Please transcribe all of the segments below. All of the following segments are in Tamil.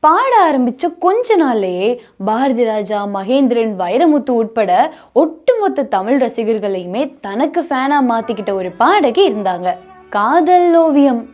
பாட ஆரம்பிச்ச கொஞ்ச நாள்லயே பாரதி ராஜா மகேந்திரன் வைரமுத்து உட்பட ஒட்டுமொத்த தமிழ் ரசிகர்களையுமே தனக்கு ஃபேனா மாத்திக்கிட்ட ஒரு பாடகி இருந்தாங்க. காதல் ஓவியம்.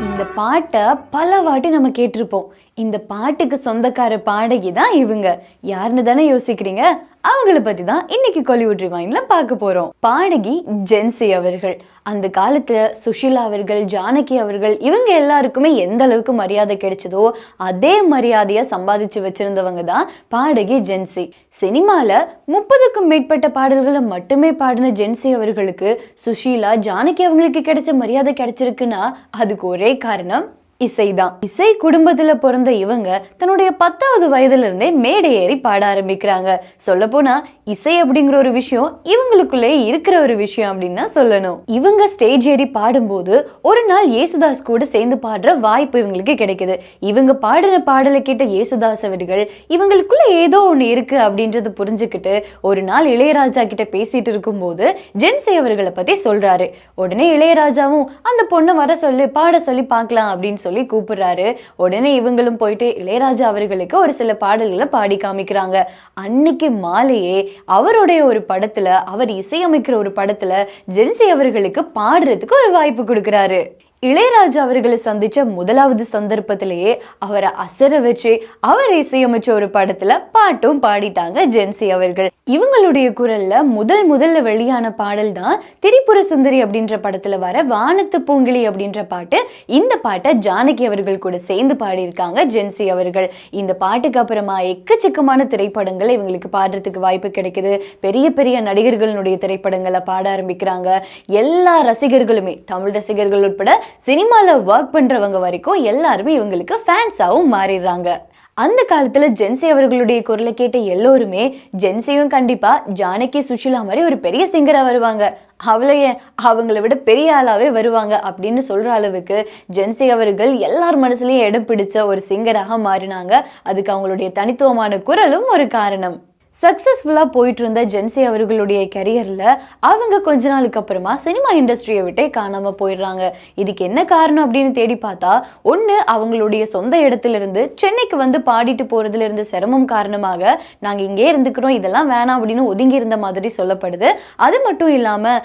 இந்த பாட்டை பல வாட்டி நம்ம கேட்டிருப்போம். இந்த பாட்டுக்கு சொந்தக்கார பாடகி தான் இவங்க. யாருன்னு தானே யோசிக்கிறீங்க? அவங்கள பத்தி தான் இன்னைக்கு கொலிவுட் ரிவைன்ல பார்க்க போறோம். பாடகி ஜென்சி அவர்கள். அந்த காலத்துல சுஷீலா அவர்கள் ஜானகி அவர்கள் இவங்க எல்லாருக்குமே எந்த அளவுக்கு மரியாதை கிடைச்சதோ அதே மரியாதையை சம்பாதிச்சு வச்சிருந்தவங்க தான் பாடகி ஜென்சி. சினிமால முப்பதுக்கும் மேற்பட்ட பாடல்களை மட்டுமே பாடின ஜென்சி அவர்களுக்கு சுஷீலா ஜானகி அவங்களுக்கு கிடைச்ச மரியாதை கிடைச்சிருக்குன்னா அதுக்கு ஒரே காரணம் இசைதான். இசை குடும்பத்துல பிறந்த இவங்க தன்னுடைய பத்தாவது வயதுல இருந்தே மேடை ஏறி பாட ஆரம்பிக்கிறாங்க. சொல்ல போனா இசை அப்படிங்கிற ஒரு விஷயம் இவங்களுக்குள்ளே இருக்கிற ஒரு விஷயம் அப்படின்னு தான் சொல்லணும். இவங்க ஸ்டேஜ் ஏறி பாடும்போது ஒரு நாள் இயேசுதாஸ் கூட சேர்ந்து பாடுற வாய்ப்பு இவங்களுக்கு கிடைக்குது. இவங்க பாடின பாடலை கேட்ட இயேசுதாஸ் அவர்கள் இவங்களுக்குள்ள ஏதோ ஒண்ணு இருக்கு அப்படின்றத புரிஞ்சுக்கிட்டு ஒரு நாள் இளையராஜா கிட்ட பேசிட்டு இருக்கும்போது ஜென்சி அவர்களை பத்தி சொல்றாரு. உடனே இளையராஜாவும் அந்த பொண்ணை வர சொல்லி பாட சொல்லி பார்க்கலாம் அப்படின்னு சொல்லி கூப்பிடுறாரு. உடனே இவங்களும் போயிட்டு இளையராஜா அவர்களுக்கு ஒரு சில பாடல்களை பாடி காமிக்கிறாங்க. அன்னைக்கு மாலையே அவருடைய ஒரு படத்துல அவர் இசையமைக்கிற ஒரு படத்துல ஜென்சி அவர்களுக்கு பாடுறதுக்கு ஒரு வாய்ப்பு கொடுக்குறாரு. இளையராஜா அவர்களை சந்திச்ச முதலாவது சந்தர்ப்பத்திலேயே அவரை அசர வச்சு அவர் இசையமைச்ச ஒரு படத்துல பாட்டும் பாடிட்டாங்க ஜென்சி அவர்கள். இவங்களுடைய குரல்ல முதல் முதல்ல வெளியான பாடல் தான் திரிபுர சுந்தரி அப்படின்ற படத்துல வர வானத்து பூங்கிலி அப்படின்ற பாட்டு. இந்த பாட்டை ஜானகி அவர்கள் கூட சேர்ந்து பாடியிருக்காங்க ஜென்சி அவர்கள். இந்த பாட்டுக்கு அப்புறமா எக்கச்சக்கமான திரைப்படங்கள் இவங்களுக்கு பாடுறதுக்கு வாய்ப்பு கிடைக்குது. பெரிய பெரிய நடிகர்களுடைய திரைப்படங்களை பாட ஆரம்பிக்கிறாங்க. எல்லா ரசிகர்களுமே தமிழ் ரசிகர்கள் உட்பட சினிமால ஒர்க் பண்றவங்க வரைக்கும் எல்லாருமே இவங்களுக்கு ஃபேன்ஸாவும் மாறிடுறாங்க. அந்த காலத்துல ஜென்சி அவர்களுடைய குரலை கேட்ட எல்லோருமே ஜென்சியும் கண்டிப்பா ஜானகி சுஷிலா மாதிரி ஒரு பெரிய சிங்கரா வருவாங்க. அவளைய அவங்கள விட பெரிய ஆளாவே வருவாங்க அப்படின்னு சொல்ற அளவுக்கு ஜென்சி அவர்கள் எல்லார் மனசுலயும் இடம் பிடிச்ச ஒரு சிங்கராக மாறினாங்க. அதுக்கு அவங்களுடைய தனித்துவமான குரலும் ஒரு காரணம். சக்ஸஸ்ஃபுல்லாக போயிட்டு இருந்த ஜென்சி அவர்களுடைய கரியரில் அவங்க கொஞ்ச நாளுக்கு அப்புறமா சினிமா இண்டஸ்ட்ரியை விட்டே காணாமல் போயிடுறாங்க. இதுக்கு என்ன காரணம் அப்படின்னு தேடி பார்த்தா ஒன்று அவங்களுடைய சொந்த இடத்துல இருந்து சென்னைக்கு வந்து பாடிட்டு போகிறதுல இருந்த சிரமம் காரணமாக நாங்கள் இங்கே இருந்துக்கிறோம் இதெல்லாம் வேணாம் அப்படின்னு ஒதுங்கி இருந்த மாதிரி சொல்லப்படுது. அது மட்டும் இல்லாமல்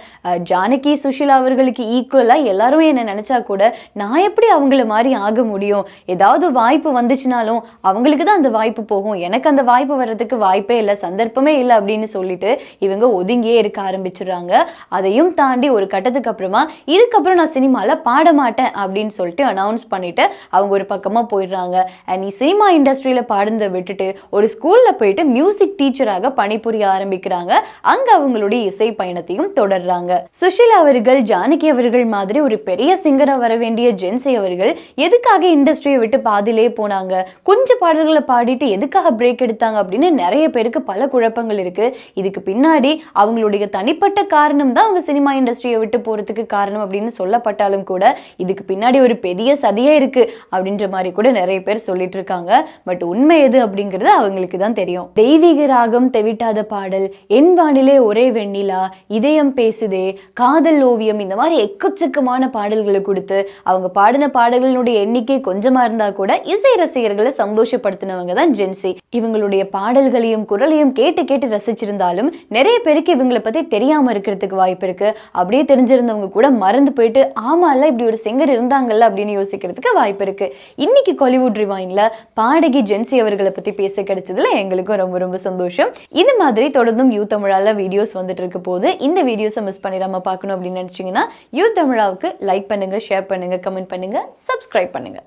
ஜானகி சுஷிலா அவர்களுக்கு ஈக்குவலாக எல்லாரும் என்ன நினச்சா கூட நான் எப்படி அவங்கள மாதிரி ஆக முடியும்? ஏதாவது வாய்ப்பு வந்துச்சுனாலும் அவங்களுக்கு தான் அந்த வாய்ப்பு போகும். எனக்கு அந்த வாய்ப்பு வர்றதுக்கு வாய்ப்பே இல்லை சந்தர்ப்பமே இல்லை அப்படின்னு சொல்லிட்டு இவங்க ஒதுங்கியே இருக்க ஆரம்பிச்சிடுறாங்க. அதையும் தாண்டி ஒரு கட்டத்துக்கு அப்புறமா இதுக்கப்புறம் நான் சினிமாவில் பாட மாட்டேன் அப்படின்னு சொல்லிட்டு அனௌன்ஸ் பண்ணிட்டு அவங்க ஒரு பக்கமாக போயிடுறாங்க. அண்ட் நீ சினிமா இண்டஸ்ட்ரியில் பாடுறதை விட்டுட்டு ஒரு ஸ்கூலில் போயிட்டு மியூசிக் டீச்சராக பணிபுரிய ஆரம்பிக்கிறாங்க. அங்கே அவங்களுடைய இசை பயணத்தையும் தொடர்றாங்க. சுஷில் அவர்கள் ஜானகி அவர்கள் மாதிரி ஒரு பெரிய சிங்கராக வர வேண்டிய ஜென்சி அவர்கள் எதுக்காக இண்டஸ்ட்ரியை விட்டு பாதிலே போனாங்க? கொஞ்சம் பாடல்களை பாடிட்டு எதுக்காக பிரேக் எடுத்தாங்க அப்படின்னு நிறைய பேருக்கு பல குழப்பங்கள் இருக்குது இதுக்கு பின்னாடி அவங்களுடைய தனிப்பட்ட காரணம் தான் அவங்க சினிமா இண்டஸ்ட்ரியை விட்டு போறதுக்கு காரணம் அப்படின்னு சொல்லப்பட்டாலும் கூட இதுக்கு பின்னாடி ஒரு பெரிய சதியே இருக்குது அப்படின்ற மாதிரி கூட நிறைய பேர் சொல்லிட்டு இருக்காங்க. பட் உண்மை எது அப்படிங்கிறது அவங்களுக்கு தான் தெரியும். தெய்வீக ராகம் தெவிட்டாத பாடல் என் வானிலே ஒரே வெண்ணிலா இதயம் பேசுதே காதல் ஓவியம் இந்த மாதிரி எக்கச்சக்கமான பாடல்களை கொடுத்து அவங்க பாடின பாடல்களுடைய எண்ணிக்கை கொஞ்சமா இருந்தா கூட இசை ரசிகர்களை சந்தோஷப்படுத்தினவங்க தான் ஜென்சி இவங்களுடைய பாடல்களையும் குரலையும் கேட்டு கேட்டு ரசிச்சிருந்தாலும் நிறைய பேருக்கு இவங்களை பத்தி தெரியாம இருக்கிறதுக்கு வாய்ப்பு இருக்கு. அப்படியே தெரிஞ்சிருந்தவங்க கூட மறந்து போயிட்டு ஆமால இப்படி ஒரு சிங்கர் இருந்தாங்கல்ல அப்படின்னு யோசிக்கிறதுக்கு வாய்ப்பு இருக்கு. இன்னைக்கு காலிவுட் ரிவைன்ல பாடகி ஜென்சி அவர்களை பத்தி பேச கிடைச்சதுல எங்களுக்கும் ரொம்ப ரொம்ப சந்தோஷம். இந்த மாதிரி தொடர்ந்தும் யூ தமிழால வீடியோஸ் வந்துட்டு இருக்க போது இந்த வீடியோஸை மிஸ் பண்ணிடாம பார்க்கணும் அப்படின்னு நினைச்சீங்கன்னா யூ தமிழாவுக்கு லைக் பண்ணுங்க ஷேர் பண்ணுங்க கமெண்ட் பண்ணுங்க சப்ஸ்கிரைப் பண்ணுங்க.